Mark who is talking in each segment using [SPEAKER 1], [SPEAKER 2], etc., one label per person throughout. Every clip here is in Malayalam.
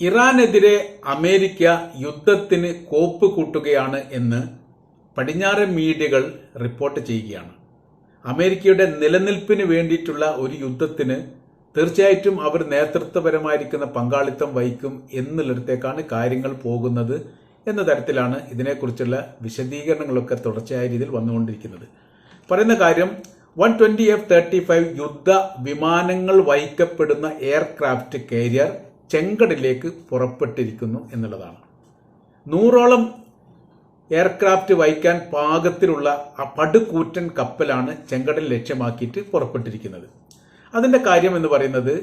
[SPEAKER 1] ഇറാനെതിരെ അമേരിക്ക യുദ്ധത്തിന് കോപ്പ് കൂട്ടുകയാണ് എന്ന് പടിഞ്ഞാറൻ മീഡിയകൾ റിപ്പോർട്ട് ചെയ്യുകയാണ്. അമേരിക്കയുടെ നിലനിൽപ്പിന് വേണ്ടിയിട്ടുള്ള ഒരു യുദ്ധത്തിന് തീർച്ചയായിട്ടും അവർ നേതൃത്വപരമായിരിക്കുന്ന പങ്കാളിത്തം വഹിക്കും എന്നുള്ളിടത്തേക്കാണ് കാര്യങ്ങൾ പോകുന്നത് എന്ന തരത്തിലാണ് ഇതിനെക്കുറിച്ചുള്ള വിശദീകരണങ്ങളൊക്കെ തുടർച്ചയായ രീതിയിൽ വന്നുകൊണ്ടിരിക്കുന്നത്. പറയുന്ന കാര്യം one twenty F thirty five യുദ്ധ വിമാനങ്ങൾ വഹിക്കപ്പെടുന്ന എയർക്രാഫ്റ്റ് കാരിയർ ചെങ്കടലിലേക്ക് പുറപ്പെട്ടിരിക്കുന്നു എന്നുള്ളതാണ്. നൂറോളം എയർക്രാഫ്റ്റ് വഹിക്കാൻ പാകത്തിലുള്ള ആ പടുകൂറ്റൻ കപ്പലാണ് ചെങ്കടൽ ലക്ഷ്യമാക്കിയിട്ട് പുറപ്പെട്ടിരിക്കുന്നത്. അതിന്റെ കാര്യം എന്ന് പറയുന്നത്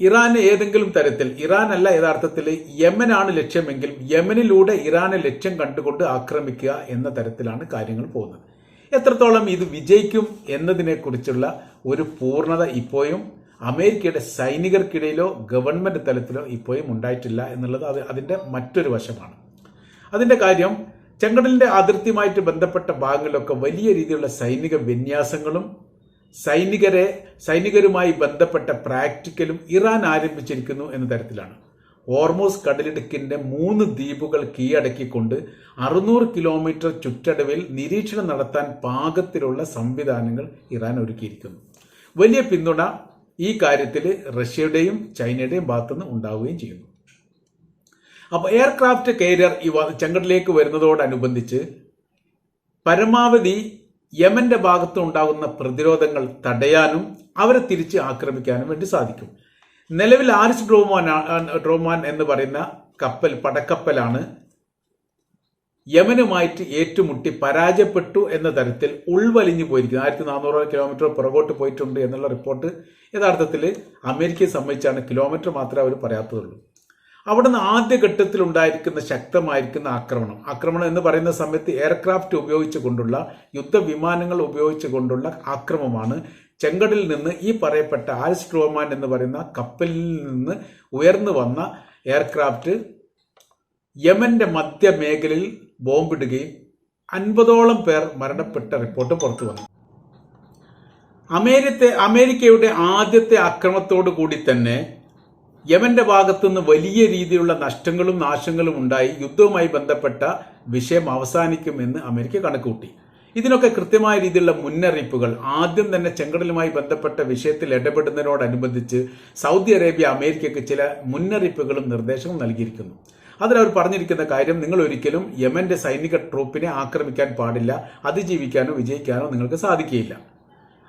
[SPEAKER 1] ഇറാന് ഏതെങ്കിലും തരത്തിൽ ഇറാൻ അല്ല യഥാർത്ഥത്തിൽ യമനാണ് ലക്ഷ്യമെങ്കിൽ യമനിലൂടെ ഇറാനെ ലക്ഷ്യം കണ്ടുകൊണ്ട് ആക്രമിക്കുക എന്ന തരത്തിലാണ് കാര്യങ്ങൾ പോകുന്നത്. എത്രത്തോളം ഇത് വിജയിക്കും എന്നതിനെക്കുറിച്ചുള്ള ഒരു പൂർണത ഇപ്പോഴും അമേരിക്കയുടെ സൈനികർക്കിടയിലോ ഗവൺമെന്റ് തലത്തിലോ ഇപ്പോഴും ഉണ്ടായിട്ടില്ല എന്നുള്ളത് അത് അതിന്റെ മറ്റൊരു വശമാണ്. അതിന്റെ കാര്യം ചെങ്കടലിന്റെ അതിർത്തിയുമായിട്ട് ബന്ധപ്പെട്ട ഭാഗങ്ങളിലൊക്കെ വലിയ രീതിയിലുള്ള സൈനിക വിന്യാസങ്ങളും സൈനികരെ സൈനികരുമായി ബന്ധപ്പെട്ട പ്രാക്ടിക്കലും ഇറാൻ ആരംഭിച്ചിരിക്കുന്നു എന്ന തരത്തിലാണ്. ഓർമോസ് കടലിടുക്കിന്റെ മൂന്ന് ദ്വീപുകൾ കീഴടക്കിക്കൊണ്ട് അറുന്നൂറ് കിലോമീറ്റർ ചുറ്റടവിൽ നിരീക്ഷണം നടത്താൻ പാകത്തിലുള്ള സംവിധാനങ്ങൾ ഇറാൻ ഒരുക്കിയിരിക്കുന്നു. വലിയ പിന്തുണ ഈ കാര്യത്തിൽ റഷ്യയുടെയും ചൈനയുടെയും ഭാഗത്തുനിന്ന് ഉണ്ടാവുകയും ചെയ്യുന്നു. അപ്പോൾ എയർക്രാഫ്റ്റ് കാരിയർ ഈ ചങ്കടിലേക്ക് വരുന്നതോടനുബന്ധിച്ച് പരമാവധി യമന്റെ ഭാഗത്ത് ഉണ്ടാകുന്ന പ്രതിരോധങ്ങൾ തടയാനും അവരെ തിരിച്ച് ആക്രമിക്കാനും വേണ്ടി സാധിക്കും. നിലവിൽ ആരിസ് ഡ്രോമാൻ ഡ്രോമാൻ എന്ന് പറയുന്ന കപ്പൽ പടക്കപ്പലാണ് യമനുമായിട്ട് ഏറ്റുമുട്ടി പരാജയപ്പെട്ടു എന്ന തരത്തിൽ ഉൾവലിഞ്ഞു പോയിരിക്കുന്നു. ആയിരത്തി നാനൂറ് കിലോമീറ്റർ പുറകോട്ട് പോയിട്ടുണ്ട് എന്നുള്ള റിപ്പോർട്ട് യഥാർത്ഥത്തിൽ അമേരിക്കയെ സംബന്ധിച്ചാണ് കിലോമീറ്റർ മാത്രമേ അവർ പറയാത്തതുള്ളൂ. അവിടുന്ന് ആദ്യഘട്ടത്തിൽ ഉണ്ടായിരിക്കുന്ന ശക്തമായിരിക്കുന്ന ആക്രമണം. ആക്രമണം എന്ന് പറയുന്ന സമയത്ത് എയർക്രാഫ്റ്റ് ഉപയോഗിച്ചുകൊണ്ടുള്ള യുദ്ധവിമാനങ്ങൾ ഉപയോഗിച്ചുകൊണ്ടുള്ള ആക്രമമാണ് ചെങ്കടലിൽ നിന്ന് ഈ പറയപ്പെട്ട ആൽസ്ട്രോമാൻ എന്ന് പറയുന്ന കപ്പലിൽ നിന്ന് ഉയർന്നു വന്ന എയർക്രാഫ്റ്റ് യമന്റെ മധ്യമേഖലയിൽ ബോംബിടുകയും അൻപതോളം പേർ മരണപ്പെട്ട റിപ്പോർട്ട് പുറത്തു വന്നു. അമേരിക്കത്തെ അമേരിക്കയുടെ ആദ്യത്തെ ആക്രമണത്തോടു കൂടി തന്നെ യമന്റെ ഭാഗത്തുനിന്ന് വലിയ രീതിയിലുള്ള നഷ്ടങ്ങളും നാശങ്ങളും ഉണ്ടായി യുദ്ധവുമായി ബന്ധപ്പെട്ട വിഷയം അവസാനിക്കുമെന്ന് അമേരിക്ക കണക്കുകൂട്ടി. ഇതിനൊക്കെ കൃത്യമായ രീതിയിലുള്ള മുന്നറിയിപ്പുകൾ ആദ്യം തന്നെ ചെങ്കടലുമായി ബന്ധപ്പെട്ട വിഷയത്തിൽ ഇടപെടുന്നതിനോടനുബന്ധിച്ച് സൗദി അറേബ്യ അമേരിക്കയ്ക്ക് ചില മുന്നറിയിപ്പുകളും നിർദ്ദേശങ്ങളും നൽകിയിരിക്കുന്നു. അതിൽ അവർ പറഞ്ഞിരിക്കുന്ന കാര്യം നിങ്ങൾ ഒരിക്കലും യമന്റെ സൈനിക ട്രൂപ്പിനെ ആക്രമിക്കാൻ പാടില്ല അതിജീവിക്കാനോ വിജയിക്കാനോ നിങ്ങൾക്ക് സാധിക്കുകയില്ല.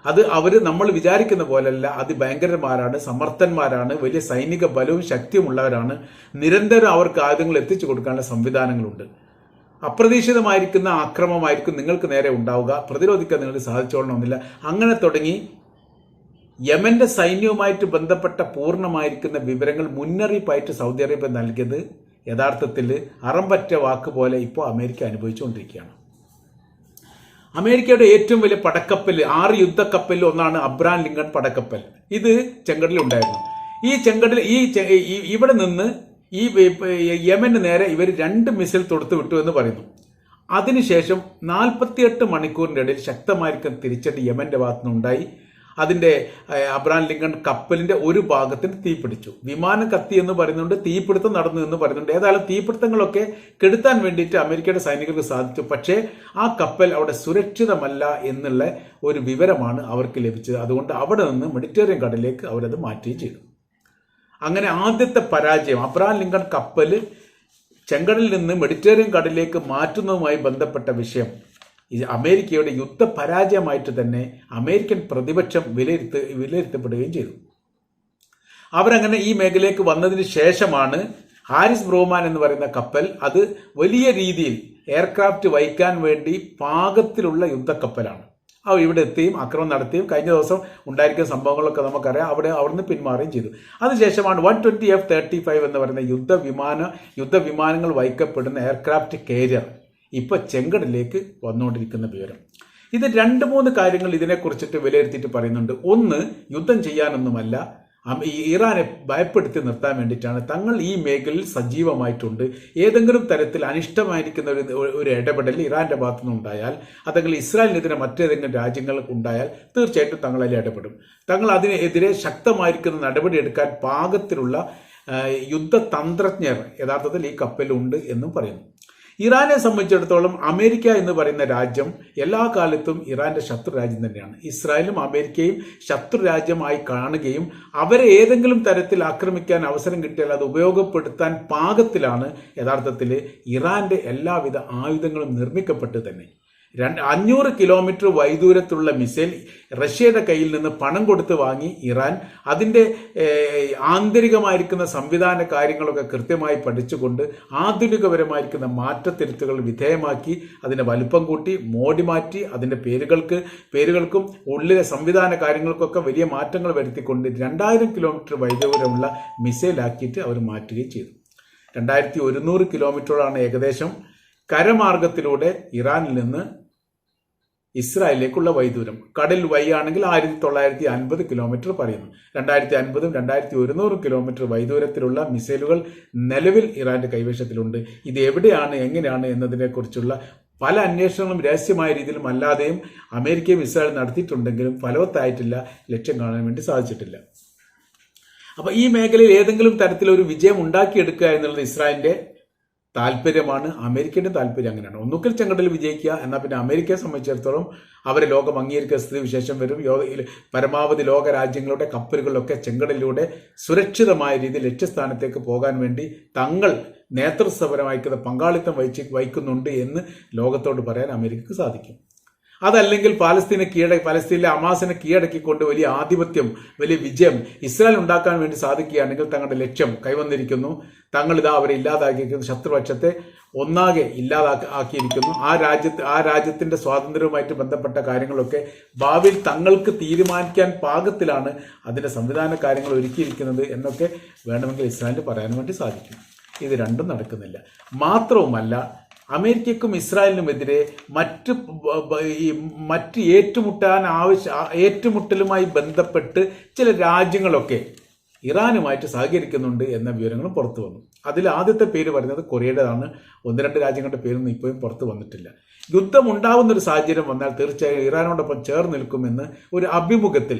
[SPEAKER 1] അത് അവർ നമ്മൾ വിചാരിക്കുന്ന പോലെയല്ല അതിഭയങ്കരന്മാരാണ് സമർത്ഥന്മാരാണ് വലിയ സൈനിക ബലവും ശക്തിയുമുള്ളവരാണ് നിരന്തരം അവർക്ക് ആയുധങ്ങൾ എത്തിച്ചു കൊടുക്കാനുള്ള സംവിധാനങ്ങളുണ്ട്. അപ്രതീക്ഷിതമായിരിക്കുന്ന ആക്രമമായിരിക്കും നിങ്ങൾക്ക് നേരെ ഉണ്ടാവുക പ്രതിരോധിക്കാൻ നിങ്ങൾക്ക് സാധിച്ചോളണമെന്നില്ല. അങ്ങനെ തുടങ്ങി യമന്റെ സൈന്യവുമായിട്ട് ബന്ധപ്പെട്ട പൂർണമായിരിക്കുന്ന വിവരങ്ങൾ മുന്നറിയിപ്പായിട്ട് സൗദി അറേബ്യ നൽകിയത് യഥാർത്ഥത്തിൽ അറമ്പറ്റ വാക്ക് പോലെ ഇപ്പോൾ അമേരിക്ക അനുഭവിച്ചുകൊണ്ടിരിക്കുകയാണ്. അമേരിക്കയുടെ ഏറ്റവും വലിയ പടക്കപ്പൽ ആറ് യുദ്ധക്കപ്പലിൽ ഒന്നാണ് അബ്രാൻ ലിങ്കൺ പടക്കപ്പൽ. ഇത് ചെങ്കടലിൽ ഉണ്ടായിരുന്നു. ഈ ചെങ്കടൽ ഈ ഇവിടെ നിന്ന് ഈ യമന് നേരെ ഇവർ രണ്ട് മിസൈൽ തൊടുത്തു വിട്ടു എന്ന് പറയുന്നു. അതിനുശേഷം നാൽപ്പത്തിയെട്ട് മണിക്കൂറിന്റെ ഇടയിൽ ശക്തമായിരിക്കും തിരിച്ചടി യമന്റെ ഭാഗത്തുനിന്നുണ്ടായി. അതിന്റെ അബ്രാം ലിങ്കൺ കപ്പലിന്റെ ഒരു ഭാഗത്തിന് തീപിടിച്ചു. വിമാനം കത്തി എന്ന് പറയുന്നുണ്ട് തീപിടുത്തം നടന്നു എന്ന് പറയുന്നുണ്ട്. ഏതായാലും തീപിടുത്തങ്ങളൊക്കെ കെടുത്താൻ വേണ്ടിയിട്ട് അമേരിക്കയുടെ സൈനികർക്ക് സാധിച്ചു. പക്ഷേ ആ കപ്പൽ അവിടെ സുരക്ഷിതമല്ല എന്നുള്ള ഒരു വിവരമാണ് അവർക്ക് ലഭിച്ചത്. അതുകൊണ്ട് അവിടെ നിന്ന് മെഡിറ്ററേനിയൻ കടലിലേക്ക് അവരത് മാറ്റുകയും ചെയ്തു. അങ്ങനെ ആദ്യത്തെ പരാജയം അബ്രാം ലിങ്കൺ കപ്പൽ ചെങ്കടലിൽ നിന്ന് മെഡിറ്ററേനിയൻ കടലിലേക്ക് മാറ്റുന്നതുമായി ബന്ധപ്പെട്ട വിഷയം. അമേരിക്കയുടെ യുദ്ധ പരാജയമായിട്ട് തന്നെ അമേരിക്കൻ പ്രതിപക്ഷം വിലയിരുത്ത വിലയിരുത്തപ്പെടുകയും ചെയ്തു. അവരങ്ങനെ ഈ മേഖലയിലേക്ക് വന്നതിന് ശേഷമാണ് ഹാരിസ് ബ്രോമാൻ എന്ന് പറയുന്ന കപ്പൽ അത് വലിയ രീതിയിൽ എയർക്രാഫ്റ്റ് വഹിക്കാൻ വേണ്ടി പാകത്തിലുള്ള യുദ്ധക്കപ്പലാണ്. അവ ഇവിടെ എത്തിയും ആക്രമണം നടത്തിയും കഴിഞ്ഞ ദിവസം ഉണ്ടായിരിക്കുന്ന സംഭവങ്ങളൊക്കെ നമുക്കറിയാം. അവിടെ അവിടുന്ന് പിന്മാറുകയും ചെയ്തു. അതിനുശേഷമാണ് one twenty F thirty five എന്ന് പറയുന്ന യുദ്ധവിമാന യുദ്ധവിമാനങ്ങൾ വഹിക്കപ്പെടുന്ന എയർക്രാഫ്റ്റ് കാരിയർ. ഇപ്പൊ ചെങ്കടലിലേക്ക് വന്നുകൊണ്ടിരിക്കുന്ന വിവരം. ഇത് രണ്ട് മൂന്ന് കാര്യങ്ങൾ ഇതിനെക്കുറിച്ചിട്ട് വിലയിരുത്തിയിട്ട് പറയുന്നുണ്ട്. ഒന്ന് യുദ്ധം ചെയ്യാനൊന്നുമല്ല. ഇറാനെ ഭയപ്പെടുത്തി നിർത്താൻ വേണ്ടിയിട്ടാണ് തങ്ങൾ ഈ മേഖലയിൽ സജീവമായിട്ടുണ്ട്. ഏതെങ്കിലും തരത്തിൽ അനിഷ്ടമായിരിക്കുന്ന ഒരു ഒരു ഇടപെടൽ ഇറാന്റെ ഭാഗത്തു നിന്നുണ്ടായാൽ അതെങ്കിൽ ഇസ്രായേലിനെതിരെ മറ്റേതെങ്കിലും രാജ്യങ്ങൾ ഉണ്ടായാൽ തീർച്ചയായിട്ടും തങ്ങൾ അതിൽ ഇടപെടും. തങ്ങൾ അതിനെതിരെ ശക്തമായിരിക്കുന്ന നടപടി എടുക്കാൻ പാകത്തിലുള്ള യുദ്ധതന്ത്രജ്ഞർ യഥാർത്ഥത്തിൽ ഈ കപ്പലുണ്ട് എന്നും പറയുന്നു. ഇറാനെ സംബന്ധിച്ചിടത്തോളം അമേരിക്ക എന്ന് പറയുന്ന രാജ്യം എല്ലാ കാലത്തും ഇറാന്റെ ശത്രു രാജ്യം തന്നെയാണ്. ഇസ്രായേലും അമേരിക്കയും ശത്രു രാജ്യമായി കാണുകയും അവരെ ഏതെങ്കിലും തരത്തിൽ ആക്രമിക്കാൻ അവസരം കിട്ടിയാൽ അത് ഉപയോഗപ്പെടുത്താൻ പാകത്തിലാണ് യഥാർത്ഥത്തിൽ ഇറാന്റെ എല്ലാവിധ ആയുധങ്ങളും നിർമ്മിക്കപ്പെട്ട് തന്നെ. രണ്ട് അഞ്ഞൂറ് കിലോമീറ്റർ വൈദൂരത്തുള്ള മിസൈൽ റഷ്യയുടെ കയ്യിൽ നിന്ന് പണം കൊടുത്ത് വാങ്ങി ഇറാൻ. അതിന്റെ ആന്തരികമായിരിക്കുന്ന സംവിധാന കാര്യങ്ങളൊക്കെ കൃത്യമായി പഠിച്ചുകൊണ്ട് ആധുനികപരമായിരിക്കുന്ന മാറ്റത്തിരുത്തുകൾ വിധേയമാക്കി അതിന്റെ വലുപ്പം കൂട്ടി മോടി മാറ്റി അതിന്റെ പേരുകൾക്ക് പേരുകൾക്കും ഉള്ളിലെ സംവിധാന കാര്യങ്ങൾക്കൊക്കെ വലിയ മാറ്റങ്ങൾ വരുത്തിക്കൊണ്ട് രണ്ടായിരം കിലോമീറ്റർ വൈദൂരമുള്ള മിസൈലാക്കിയിട്ട് അവർ മാറ്റുകയും ചെയ്തു. രണ്ടായിരത്തി ഒരുന്നൂറ് കിലോമീറ്ററോളാണ് ഏകദേശം കരമാർഗത്തിലൂടെ ഇറാനിൽ നിന്ന് ഇസ്രായേലിലേക്കുള്ള വൈദൂരം. കടൽ വൈ ആണെങ്കിൽ ആയിരത്തി തൊള്ളായിരത്തി അൻപത് കിലോമീറ്റർ പറയുന്നു. രണ്ടായിരത്തി അൻപതും രണ്ടായിരത്തി ഒരുന്നൂറും കിലോമീറ്റർ വൈദൂരത്തിലുള്ള മിസൈലുകൾ നിലവിൽ ഇറാന്റെ കൈവശത്തിലുണ്ട്. ഇത് എവിടെയാണ് എങ്ങനെയാണ് എന്നതിനെക്കുറിച്ചുള്ള പല അന്വേഷണങ്ങളും രഹസ്യമായ രീതിയിലും അല്ലാതെയും അമേരിക്കയും ഇസ്രായേൽ നടത്തിയിട്ടുണ്ടെങ്കിലും ഫലവത്തായിട്ടില്ല ലക്ഷ്യം കാണാൻ വേണ്ടി സാധിച്ചിട്ടില്ല. അപ്പൊ ഈ മേഖലയിൽ ഏതെങ്കിലും തരത്തിലൊരു വിജയം ഉണ്ടാക്കിയെടുക്കുക എന്നുള്ളത് ഇസ്രായേലിന്റെ താല്പര്യമാണ് അമേരിക്കയുടെ താല്പര്യം അങ്ങനെയാണ്. ഒന്നുകിൽ ചെങ്കടൽ വിജയിക്കുക എന്നാൽ പിന്നെ അമേരിക്കയെ സംബന്ധിച്ചിടത്തോളം അവരെ ലോകം അംഗീകരിക്കുന്ന സ്ഥിതി വിശേഷം വരും. പരമാവധി ലോക രാജ്യങ്ങളുടെ കപ്പലുകളിലൊക്കെ ചെങ്കടലിലൂടെ സുരക്ഷിതമായ രീതിയിൽ ലക്ഷ്യസ്ഥാനത്തേക്ക് പോകാൻ വേണ്ടി തങ്ങൾ നേതൃത്വപരമായിക്കുന്ന പങ്കാളിത്തം വഹിച്ച് വഹിക്കുന്നുണ്ട് എന്ന് ലോകത്തോട് പറയാൻ അമേരിക്കക്ക് സാധിക്കും. അതല്ലെങ്കിൽ പാലസ്തീനെ കീഴട പാലസ്തീനിലെ അമാസിനെ കീഴടക്കിക്കൊണ്ട് വലിയ ആധിപത്യം വലിയ വിജയം ഇസ്രായേൽ ഉണ്ടാക്കാൻ വേണ്ടി സാധിക്കുകയാണെങ്കിൽ തങ്ങളുടെ ലക്ഷ്യം കൈവന്നിരിക്കുന്നു. തങ്ങൾ ഇതാ അവരെ ഇല്ലാതാക്കിയിരിക്കുന്നു. ശത്രുപക്ഷത്തെ ഒന്നാകെ ഇല്ലാതാക്കിയിരിക്കുന്നു ആ രാജ്യത്ത് ആ രാജ്യത്തിന്റെ സ്വാതന്ത്ര്യവുമായിട്ട് ബന്ധപ്പെട്ട കാര്യങ്ങളൊക്കെ ഭാവിയിൽ തങ്ങൾക്ക് തീരുമാനിക്കാൻ പാകത്തിലാണ് അതിന്റെ സംവിധാന കാര്യങ്ങൾ ഒരുക്കിയിരിക്കുന്നത് എന്നൊക്കെ വേണമെങ്കിൽ ഇസ്രായേലിന് പറയാൻ വേണ്ടി സാധിക്കും. ഇത് രണ്ടും നടക്കുന്നില്ല. മാത്രവുമല്ല അമേരിക്കക്കും ഇസ്രായേലിനുമെതിരെ മറ്റ് ഈ മറ്റ് ഏറ്റുമുട്ടാൻ ആവശ്യ ഏറ്റുമുട്ടലുമായി ബന്ധപ്പെട്ട് ചില രാജ്യങ്ങളൊക്കെ ഇറാനുമായിട്ട് സഹകരിക്കുന്നുണ്ട് എന്ന വിവരങ്ങളും പുറത്തു വന്നു. അതിൽ ആദ്യത്തെ പേര് പറയുന്നത് കൊറിയയുടേതാണ്. ഒന്ന് രണ്ട് രാജ്യങ്ങളുടെ പേരൊന്നും ഇപ്പോഴും പുറത്തു വന്നിട്ടില്ല. യുദ്ധം ഉണ്ടാവുന്ന ഒരു സാഹചര്യം വന്നാൽ തീർച്ചയായും ഇറാനോടൊപ്പം ചേർന്ന് നിൽക്കുമെന്ന് ഒരു അഭിമുഖത്തിൽ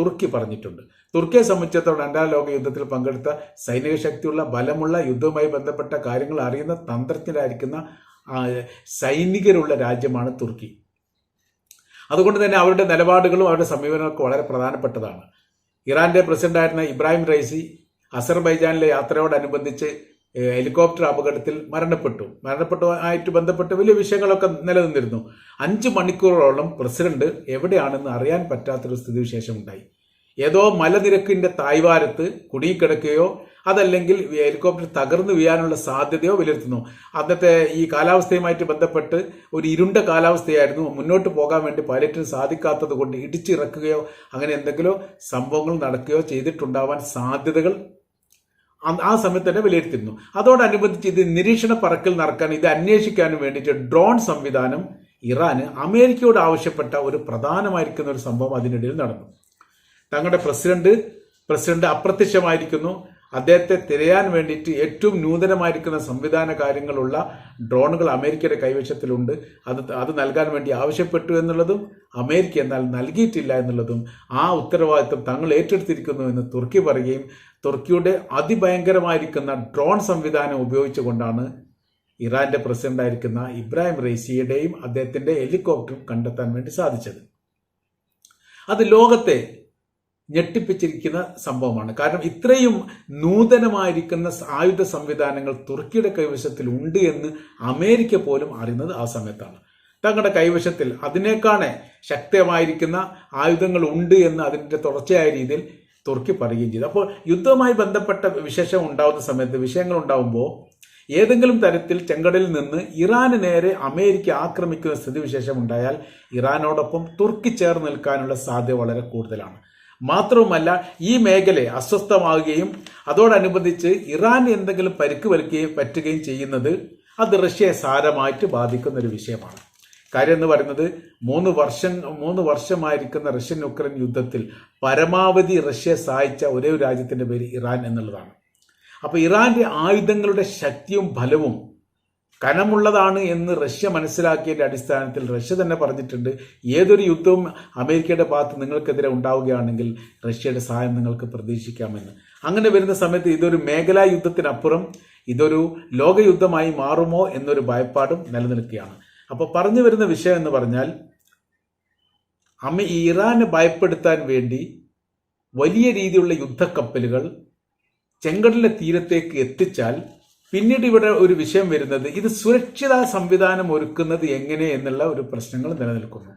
[SPEAKER 1] തുർക്കി പറഞ്ഞിട്ടുണ്ട്. തുർക്കിയെ സംബന്ധിച്ചിടത്തോളം രണ്ടാം ലോക യുദ്ധത്തിൽ പങ്കെടുത്ത സൈനിക ശക്തിയുള്ള ബലമുള്ള യുദ്ധവുമായി ബന്ധപ്പെട്ട കാര്യങ്ങൾ അറിയുന്ന തന്ത്രജ്ഞരായിരിക്കുന്ന സൈനികരുള്ള രാജ്യമാണ് തുർക്കി. അതുകൊണ്ട് തന്നെ അവരുടെ നിലപാടുകളും അവരുടെ സമീപനമൊക്കെ വളരെ പ്രധാനപ്പെട്ടതാണ്. ഇറാന്റെ പ്രസിഡന്റായിരുന്ന ഇബ്രാഹിം റൈസി അസർബൈജാനിലെ യാത്രയോടനുബന്ധിച്ച് ഹെലികോപ്റ്റർ അപകടത്തിൽ മരണപ്പെട്ടു. മരണപ്പെട്ടു ആയിട്ട് ബന്ധപ്പെട്ട് വലിയ വിഷയങ്ങളൊക്കെ നിലനിന്നിരുന്നു. അഞ്ച് മണിക്കൂറോളം പ്രസിഡന്റ് എവിടെയാണെന്ന് അറിയാൻ പറ്റാത്തൊരു സ്ഥിതിവിശേഷം ഉണ്ടായി ഏതോ മലനിരക്കിന്റെ തായ്വാരത്ത് കുടുങ്ങിക്കിടക്കുകയോ അതല്ലെങ്കിൽ ഹെലികോപ്റ്റർ തകർന്നു വീഴാനുള്ള സാധ്യതയോ വിലയിരുത്തുന്നു. അന്നത്തെ ഈ കാലാവസ്ഥയുമായിട്ട് ബന്ധപ്പെട്ട് ഒരു ഇരുണ്ട കാലാവസ്ഥയായിരുന്നു. മുന്നോട്ട് പോകാൻ വേണ്ടി പൈലറ്റിന് സാധിക്കാത്തത് കൊണ്ട് ഇടിച്ചിറക്കുകയോ അങ്ങനെ എന്തെങ്കിലും സംഭവങ്ങൾ നടക്കുകയോ ചെയ്തിട്ടുണ്ടാവാൻ സാധ്യതകൾ ആ- സമയത്ത് തന്നെ വിലയിരുത്തിയിരുന്നു. അതോടനുബന്ധിച്ച് ഇത് നിരീക്ഷണ പറക്കൽ നടക്കാൻ ഇത് അന്വേഷിക്കാനും വേണ്ടിയിട്ട് ഡ്രോൺ സംവിധാനം ഇറാന് അമേരിക്കയോട് ആവശ്യപ്പെട്ട ഒരു പ്രധാനമായിരിക്കുന്ന ഒരു സംഭവം അതിനിടയിൽ നടന്നു. തങ്ങളുടെ പ്രസിഡന്റ് പ്രസിഡന്റ് അപ്രത്യക്ഷമായിരിക്കുന്നു. അദ്ദേഹത്തെ തിരയാൻ വേണ്ടിയിട്ട് ഏറ്റവും നൂതനമായിരിക്കുന്ന സംവിധാന കാര്യങ്ങളുള്ള ഡ്രോണുകൾ അമേരിക്കയുടെ കൈവശത്തിലുണ്ട്. അത് അത് നൽകാൻ വേണ്ടി ആവശ്യപ്പെട്ടു എന്നുള്ളതും അമേരിക്ക എന്നാൽ നൽകിയിട്ടില്ല എന്നുള്ളതും ആ ഉത്തരവാദിത്വം തങ്ങൾ ഏറ്റെടുത്തിരിക്കുന്നു എന്ന് തുർക്കി പറയുകയും തുർക്കിയുടെ അതിഭയങ്കരമായിരിക്കുന്ന ഡ്രോൺ സംവിധാനം ഉപയോഗിച്ചുകൊണ്ടാണ് ഇറാന്റെ പ്രസിഡന്റായിരിക്കുന്ന ഇബ്രാഹിം റൈസിയുടെയും അദ്ദേഹത്തിന്റെ ഹെലികോപ്റ്ററും കണ്ടെത്താൻ വേണ്ടി സാധിച്ചത്. അത് ലോകത്തെ ഞെട്ടിപ്പിച്ചിരിക്കുന്ന സംഭവമാണ്. കാരണം ഇത്രയും നൂതനമായിരിക്കുന്ന ആയുധ സംവിധാനങ്ങൾ തുർക്കിയുടെ കൈവശത്തിൽ ഉണ്ട് എന്ന് അമേരിക്ക പോലും അറിയുന്നത് ആ സമയത്താണ്. തങ്ങളുടെ കൈവശത്തിൽ അതിനേക്കാണെ ശക്തമായിരിക്കുന്ന ആയുധങ്ങൾ ഉണ്ട് എന്ന് അതിന്റെ തുടർച്ചയായ രീതിയിൽ തുർക്കി പറയുകയും ചെയ്തു. അപ്പോൾ യുദ്ധവുമായി ബന്ധപ്പെട്ട വിശേഷം ഉണ്ടാവുന്ന സമയത്ത് വിഷയങ്ങൾ ഉണ്ടാവുമ്പോൾ ഏതെങ്കിലും തരത്തിൽ ചെങ്കടലിൽ നിന്ന് ഇറാന് നേരെ അമേരിക്ക ആക്രമിക്കുന്ന സ്ഥിതിവിശേഷം ഉണ്ടായാൽ ഇറാനോടൊപ്പം തുർക്കി ചേർന്ന് നിൽക്കാനുള്ള സാധ്യത വളരെ കൂടുതലാണ്. മാത്രവുമല്ല ഈ മേഖല അസ്വസ്ഥമാവുകയും അതോടനുബന്ധിച്ച് ഇറാൻ എന്തെങ്കിലും പരിക്ക് വലിക്കുകയും പറ്റുകയും ചെയ്യുന്നത് അത് റഷ്യയെ സാരമായിട്ട് ബാധിക്കുന്ന ഒരു വിഷയമാണ്. കാര്യം എന്ന് പറയുന്നത് മൂന്ന് വർഷം മൂന്ന് വർഷമായിരിക്കുന്ന റഷ്യൻ യുക്രൈൻ യുദ്ധത്തിൽ പരമാവധി റഷ്യയെ സഹായിച്ച ഒരേ ഒരു രാജ്യത്തിന്റെ പേര് ഇറാൻ എന്നുള്ളതാണ്. അപ്പോൾ ഇറാന്റെ ആയുധങ്ങളുടെ ശക്തിയും ഫലവും കനമുള്ളതാണ് എന്ന് റഷ്യ മനസ്സിലാക്കിയതിന്റെ അടിസ്ഥാനത്തിൽ റഷ്യ തന്നെ പറഞ്ഞിട്ടുണ്ട് ഏതൊരു യുദ്ധവും അമേരിക്കയുടെ ഭാഗത്ത് നിങ്ങൾക്കെതിരെ ഉണ്ടാവുകയാണെങ്കിൽ റഷ്യയുടെ സഹായം നിങ്ങൾക്ക് പ്രതീക്ഷിക്കാമെന്ന്. അങ്ങനെ വരുന്ന സമയത്ത് ഇതൊരു മേഖലാ യുദ്ധത്തിനപ്പുറം ഇതൊരു ലോകയുദ്ധമായി മാറുമോ എന്നൊരു ഭയപ്പാടും നിലനിൽക്കുകയാണ്. അപ്പോൾ പറഞ്ഞു വരുന്ന വിഷയം എന്ന് പറഞ്ഞാൽ അമ ഇറാനെ ഭയപ്പെടുത്താൻ വേണ്ടി വലിയ രീതിയിലുള്ള യുദ്ധക്കപ്പലുകൾ ചെങ്കടലിന്റെ തീരത്തേക്ക് എത്തിച്ചാൽ പിന്നീട് ഇവിടെ ഒരു വിഷയം വരുന്നത് ഇത് സുരക്ഷിത സംവിധാനം ഒരുക്കുന്നത് എങ്ങനെ എന്നുള്ള ഒരു പ്രശ്നങ്ങൾ നിലനിൽക്കുന്നു.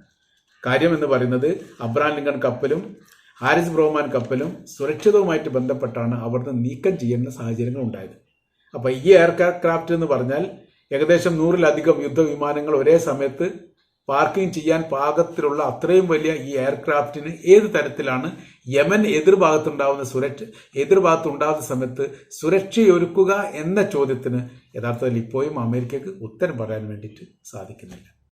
[SPEAKER 1] കാര്യം എന്ന് പറയുന്നത് അബ്രാം ലിങ്കൺ കപ്പലും ഹാരിസ് ബ്രോമാൻ കപ്പലും സുരക്ഷിതവുമായിട്ട് ബന്ധപ്പെട്ടാണ് അവിടുന്ന് നീക്കം ചെയ്യുന്ന സാഹചര്യങ്ങൾ ഉണ്ടായത് അപ്പോൾ ഈ എയർക്രാഫ്റ്റ് എന്ന് പറഞ്ഞാൽ ഏകദേശം നൂറിലധികം യുദ്ധവിമാനങ്ങൾ ഒരേ സമയത്ത് പാർക്കിംഗ് ചെയ്യാൻ പാകത്തിലുള്ള അത്രയും വലിയ ഈ എയർക്രാഫ്റ്റിന് ഏത് തരത്തിലാണ് യമൻ എതിർഭാഗത്തുണ്ടാവുന്ന സുരക്ഷ എതിർഭാഗത്തുണ്ടാകുന്ന സമയത്ത് സുരക്ഷയൊരുക്കുക എന്ന ചോദ്യത്തിന് യഥാർത്ഥത്തിൽ ഇപ്പോഴും അമേരിക്കക്ക് ഉത്തരം പറയാൻ വേണ്ടിയിട്ട് സാധിക്കുന്നില്ല.